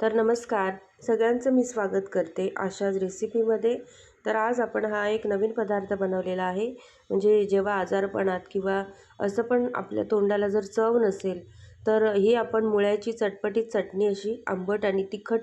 तर नमस्कार. सगळ्यांचं मी स्वागत करते अशाच रेसिपीमध्ये. तर आज आपण हा एक नवीन पदार्थ बनवलेला आहे. म्हणजे जेव्हा आजारपणात किंवा असं पण आपल्या तोंडाला जर चव नसेल तर ही आपण मुळ्याची चटपटीत चटणी अशी आंबट आणि तिखट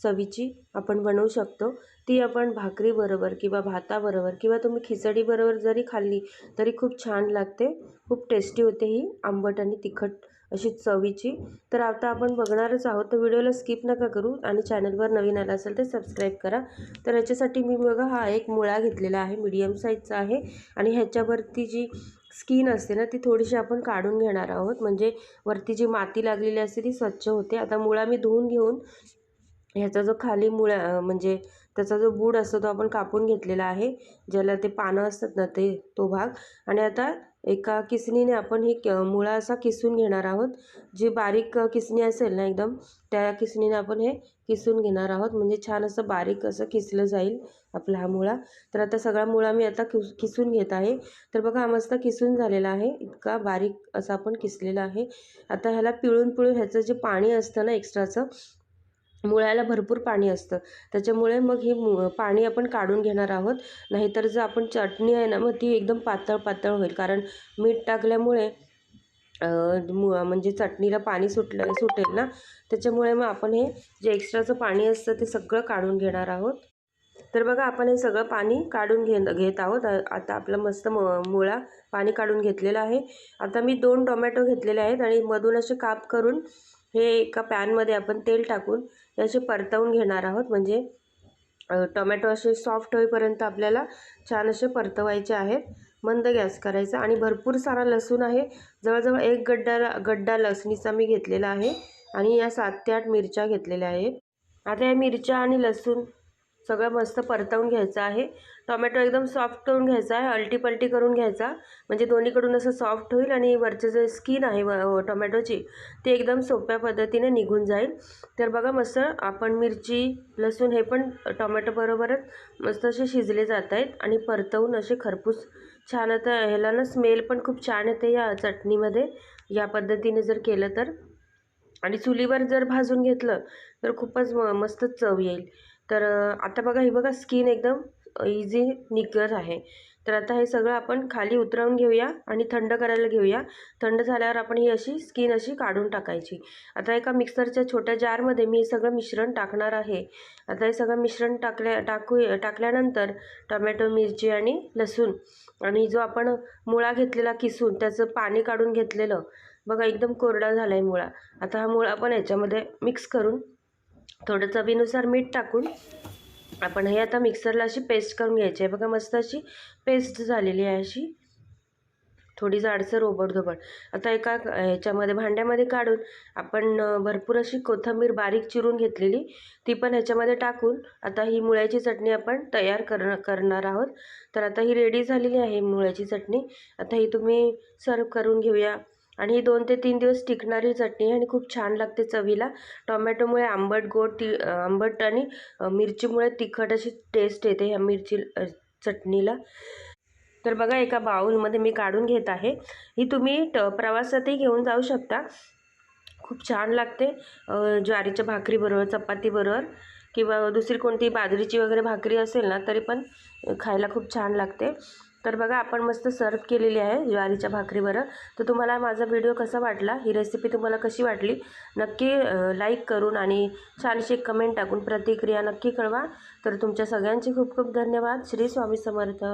चवीची आपण बनवू शकतो. ती आपण भाकरीबरोबर किंवा भाताबरोबर किंवा तुम्ही खिचडीबरोबर जरी खाल्ली तरी खूप छान लागते. खूप टेस्टी होते ही आंबट आणि तिखट अशी चवीची. तर आता आपण बघणारच आहोत. तर व्हिडिओला स्किप नका करू आणि चॅनलवर नवीन आला असेल तर सबस्क्राईब करा. तर याच्यासाठी मी बघा हा एक मुळा घेतलेला आहे मीडियम साईजचा आहे. आणि ह्याच्यावरती जी स्किन असते ना ती थोडीशी आपण काढून घेणार आहोत. म्हणजे वरती जी माती लागलेली असते ती स्वच्छ होते. आता मुळा मी धुवून घेऊन ह्याचा जो खाली मुळा म्हणजे त्याचा जो बूड असतो तो आपण कापून घेतलेला आहे. ज्याला ते पानं असतात ना ते तो भाग. आणि आता एका किसणीने आपण हे क मुळा असा किसून घेणार आहोत. जी बारीक किसणी असेल ना एकदम त्या किसणीने आपण हे किसून घेणार आहोत. म्हणजे छान असं बारीक असं किसलं जाईल आपला हा मुळा. तर आता सगळा मुळा मी आता किस किसून घेत आहे. तर बघा हा मस्त किसून झालेला आहे. इतका बारीक असा आपण किसलेला आहे. आता ह्याला पिळून पिळून ह्याचं जे पाणी असतं ना एक्स्ट्राचं मुळ्याला भरपूर पाणी असतं. त्याच्यामुळे मग हे मु पाणी आपण काढून घेणार आहोत. नाहीतर जर आपण चटणी आहे ना मग ती एकदम पातळ पातळ होईल. कारण मीठ टाकल्यामुळे मु म्हणजे चटणीला पाणी सुटलं सुटेल ना. त्याच्यामुळे मग आपण हे जे एक्स्ट्राचं पाणी असतं ते सगळं काढून घेणार आहोत. तर बघा आपण हे सगळं पाणी काढून घे घेत आहोत. आता आपलं मस्त म मुळा पाणी काढून घेतलेलं आहे. आता मी दोन टोमॅटो घेतलेले आहेत आणि मधून असे काप करून हे एका पॅनमध्ये आपण तेल टाकून असे परतवून घेणार आहोत. म्हणजे टोमॅटो असे सॉफ्ट होईपर्यंत आपल्याला छान असे परतवायचे आहेत मंद गॅस करायचा आणि भरपूर सारा लसूण आहे. जवळजवळ एक गड्डा गड्डा लसणीचा मी घेतलेला आहे आणि या सात ते आठ मिरच्या घेतलेल्या आहेत. आता या मिरच्या आणि लसूण सगळं मस्त परतवून घ्यायचं आहे. टोमॅटो एकदम सॉफ्ट करून घ्यायचा आहे. अल्टीपल्टी पलटी करून घ्यायचा. म्हणजे दोन्हीकडून असं सॉफ्ट होईल आणि वरचं जे स्किन आहे व टोमॅटोची ती एकदम सोप्या पद्धतीने निघून जाईल. तर बघा मस्त आपण मिरची लसूण हे पण टोमॅटोबरोबरच मस्त असे शिजले जात आहेत आणि परतवून असे खरपूस छान आता ह्याला ना स्मेल पण खूप छान येते या चटणीमध्ये. या पद्धतीने जर केलं तर. आणि चुलीवर जर भाजून घेतलं तर खूपच म मस्त चव येईल. तर आता बघा ही बघा स्किन एकदम इझी निघत आहे. तर आता हे सगळं आपण खाली उतरवून घेऊया आणि थंड करायला घेऊया. थंड झाल्यावर आपण ही अशी स्किन अशी काढून टाकायची. आता एका मिक्सरच्या छोट्या जारमध्ये मी हे सगळं मिश्रण टाकणार आहे. आता हे सगळं मिश्रण टाकल्या टाकू टाकल्यानंतर टमॅटो मिरची आणि लसूण आणि जो आपण मुळा घेतलेला किसून त्याचं पाणी काढून घेतलेलं. बघा एकदम कोरडा झाला आहे मुळा. आता हा मुळा आपण याच्यामध्ये मिक्स करून थोडं चवीनुसार मीठ टाकून आपण हे आता मिक्सरला अशी पेस्ट करून घ्यायची आहे. बघा मस्त अशी पेस्ट झालेली आहे अशी. थोडी जाडसर ओबडधोबड. आता एका ह्याच्यामध्ये भांड्यामध्ये काढून आपण भरपूर अशी कोथिंबीर बारीक चिरून घेतलेली ती पण ह्याच्यामध्ये टाकून आता ही मुळ्याची चटणी आपण तयार कर करणार आहोत. तर आता ही रेडी झालेली आहे मुळ्याची चटणी. आता ही तुम्ही सर्व करून घेऊया. आणि ही दोन ते तीन दिवस टिकणारी चटणी आणि खूप छान लागते चवीला. टोमॅटोमुळे आंबट गोड ती आंबट आणि मिरचीमुळे तिखट अशी टेस्ट येते ह्या मिरची चटणीला. तर बघा एका बाऊलमध्ये मी काढून घेत आहे. ही तुम्ही ट प्रवासातही घेऊन जाऊ शकता. खूप छान लागते ज्वारीच्या भाकरीबरोबर चपातीबरोबर. किंवा दुसरी कोणती बाजरीची वगैरे भाकरी असेल ना तरी पण खायला खूप छान लागते. तर बघा आपण मस्त सर्व केलेली आहे ज्वारीच्या भाकरीवर तर तुम्हाला माझा व्हिडिओ कसा वाटला ही रेसिपी तुम्हाला कशी वाटली नक्की लाईक करून आणि छानशी कमेंट टाकून प्रतिक्रिया नक्की कळवा. तर तुमच्या सगळ्यांचे खूप खूप धन्यवाद. श्री स्वामी समर्थ.